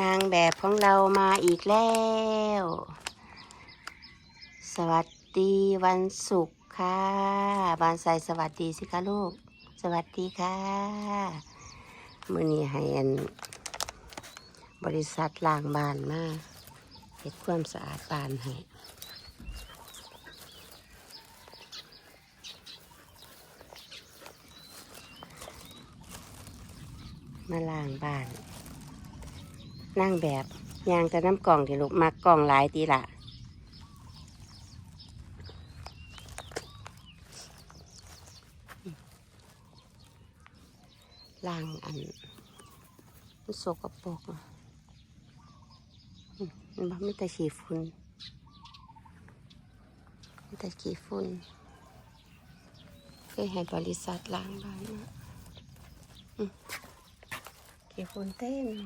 นางแบบของเรามาอีกแล้ว สวัสดีวันศุกร์ค่ะบานใส่สวัสดีสิคะลูก สวัสดีค่ะมื่อนี้ให้อันบริษัทล้างบ้านมาเฮ็ดความสะอาดบ้านให้มาล้างบ้าน นั่งแบบยางแต่น้ำกล่องที่ลูกมักกล่องหลายตีละล้างอันมันสกปรกอะมันบ่ไม่แต่ขี้ฝุ่นไมีแต่ขี้ฝุ่นเคยให้บริษัทล้างบ้านมาอืมขี้ฝุ่นเต็ม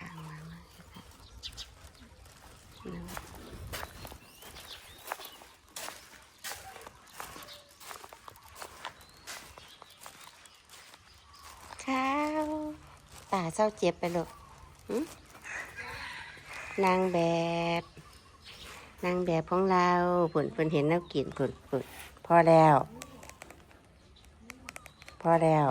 ล้างมามาเฮ็ดให้นั่นแหละข้าวตาเศร้าเจ็บไปหรอกนางแบบ นางแบบของเราผลผลเห็นแล้วกินผลผลพอแล้ว พอแล้ว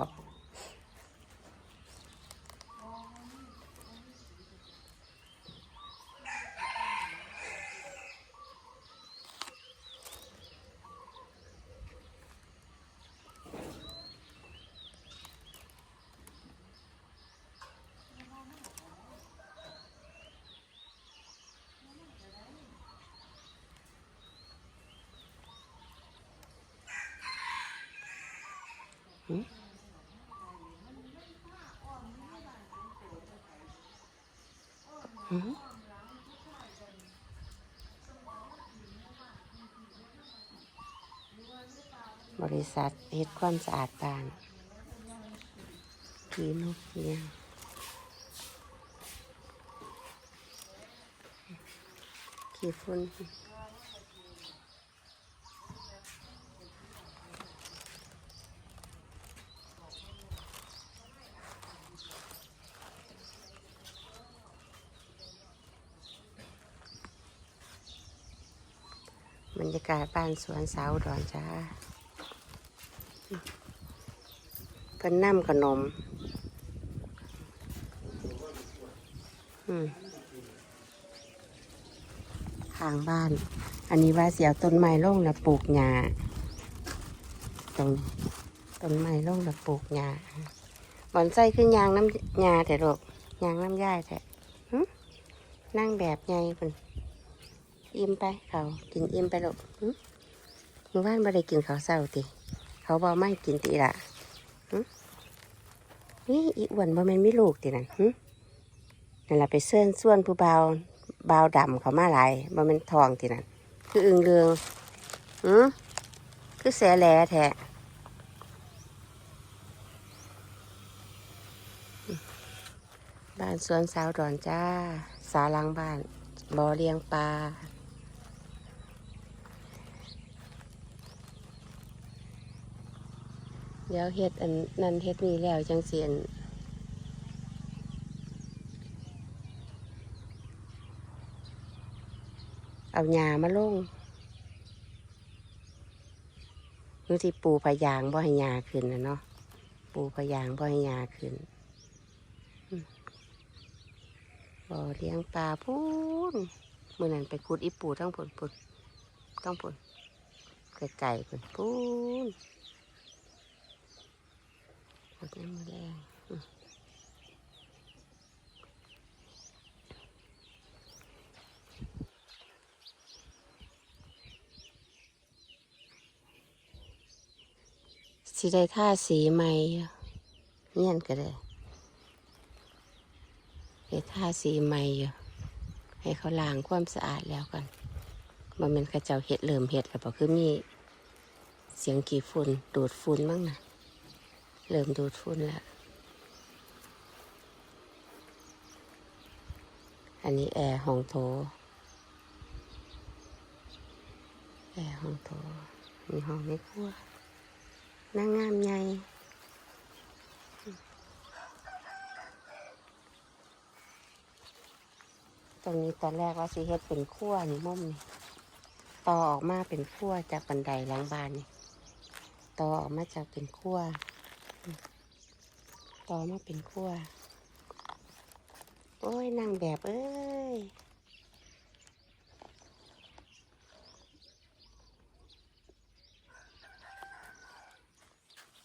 บริษัทเฮ็ดความสะอาดบ้านผีนกเนี่ยขี้ฝุ่นบรรยากาศบ้านสวนสาวดอนจ้า เพิ่นน้ำขนม อืมข้างบ้าน อันนี้ว่าเสียวต้นไม้ลงแล้วปลูกหญ้าตรงต้นไม้ลงแล้วปลูกหญ้าบอนไส้ขึ้นยางน้ำหญ้าแต่ลูกยางน้ำย่ายแต่นั่งแบบไงคุณอิ่มไปเขากินอิ่มไปลูกหึเมื่อวานไม่ได้กินข้าวเศร้าติ เขาบอกไม่กินติละนี่อีอ้วนบ่แม่นมีลูกตินั่นนั่นแหละไปเสื้อนส่วนผู้เบาวบาดำเขามาหลายบ่แมันทองทีนั่นคืออึงเรืองหืมคือแสแหลแท้บ้านสวนสาวดอนจ้า สาลังบ้านบ่อเลี้ยงปลา เดี๋ยวเฮ็ดอันนั่นเฮ็ดนี่แล้วจังเสียนเอาหญ้ามาลงดูที่ปูพยางบ่ให้หญ้าขึ้นนะเนาะปูพยางบ่ให้หญ้าขึ้นบ่เลี้ยงปลาพูนมื่อนั้นไปขุดอีปูทั้งผลผลต้องผลไก่ๆผลพูน ดน้ำมือแรงสิได้ท่าสีใหม่เงี้ยนก็ได้ได้ท่าสีใหม่อยู่ให้เขาล้างความสะอาดแล้วกันมันเป็นเข้าเจ้าเห็ดเริ่มเห็ดแล้วบอกคือมีเสียงกี่ฝุ่นดูดฝุ่นบ้างนะ เริ่มดูดฝุ่นแล้ว อันนี้แอร์ห้องโถแอร์ห้องโถมีห้องไม่ครัวนั่งงามใหญ่ตรงนี้ตอนแรกว่าสิเฮ็ดเป็นขั้วนี่มุมนี่ต่อออกมาเป็นขั้วจากบันไดหลังบ้านนี่ต่อออกมาจากเป็นขั้ว ต่อมาเป็นขั้วโอ้ยนั่งแบบเอ้ย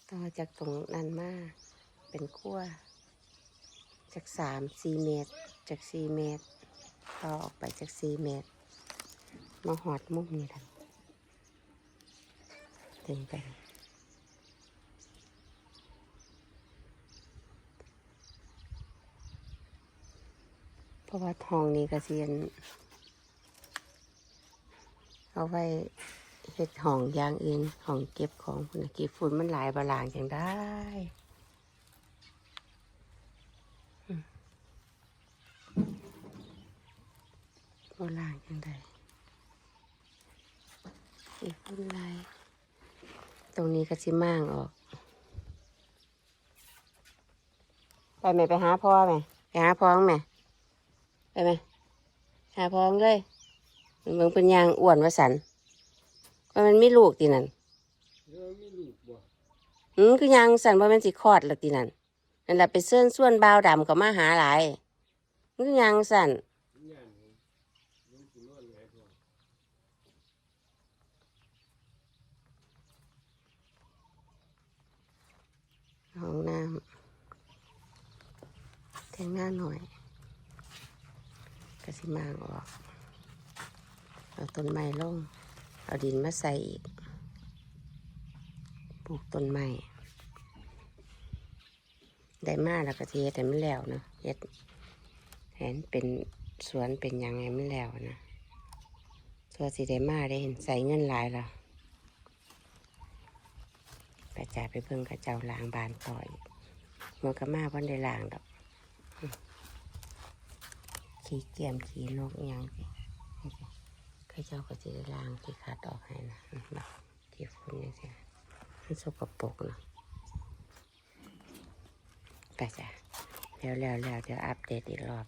ต่อจากตรงนั้นมาเป็นขั้วจากสามสี่เมตร จากสี่เมตร ต่อออกไปจากสี่เมตร มาหอดมุมนี่ทันถึงไป ราะว่าทองนี้กระเซียน เอาไว้เฮ็ดห้องยางอื่นห้องเก็บของพุ่นน่ะกี่ฝุ่นมันหลายบาลางจังได้บาลางจังได้กี่ฝุ่นหลายตรงนี้ก็สิม่างออก ไปไหมไปหาพ่อไหมไปหาพ่อไหม ไปไหมหาพ่อเลยเมืองเป็นยางอ้วนว่าสันว่ามันไม่ลูกตีนั่นเรื่องมีลูกบ่อืมคือยางสันว่ามันสิคลอดละตีนั่นนั่นแหละไปเสื้อนส่วนบาวดำก็มาหาหลายมันคือยางสันย่านของลุงสินอนไงพ่อห้องน้ำแทงหน้าหน่อยก็ สิมางออก เอาต้นไม้ลง เอาดินมาใส่อีก ปลูกต้นไม้ ได้มากแล้วก็สิเฮ็ดให้มันแล้วเนาะเฮ็ดเห็นเป็นสวนเป็นยังไงไมันแล้วนะตัวสิได้มาได้เห็นใส่เงินหลายแล้วไปจ่ายไปเพิ่งกับเจ้าล้างบานต่อยมันก็มาวันได้ล้างดอก ขี้เกียมขี้นกยังข้าเจ้าก็จะได้ล้างที่ขาดออกให้นะนะที่ฝุ่นนี่สิมันสกปรกนะไปจ้ะแล้วแล้วแล้วเดี๋ยวอัปเดตอีกรอบ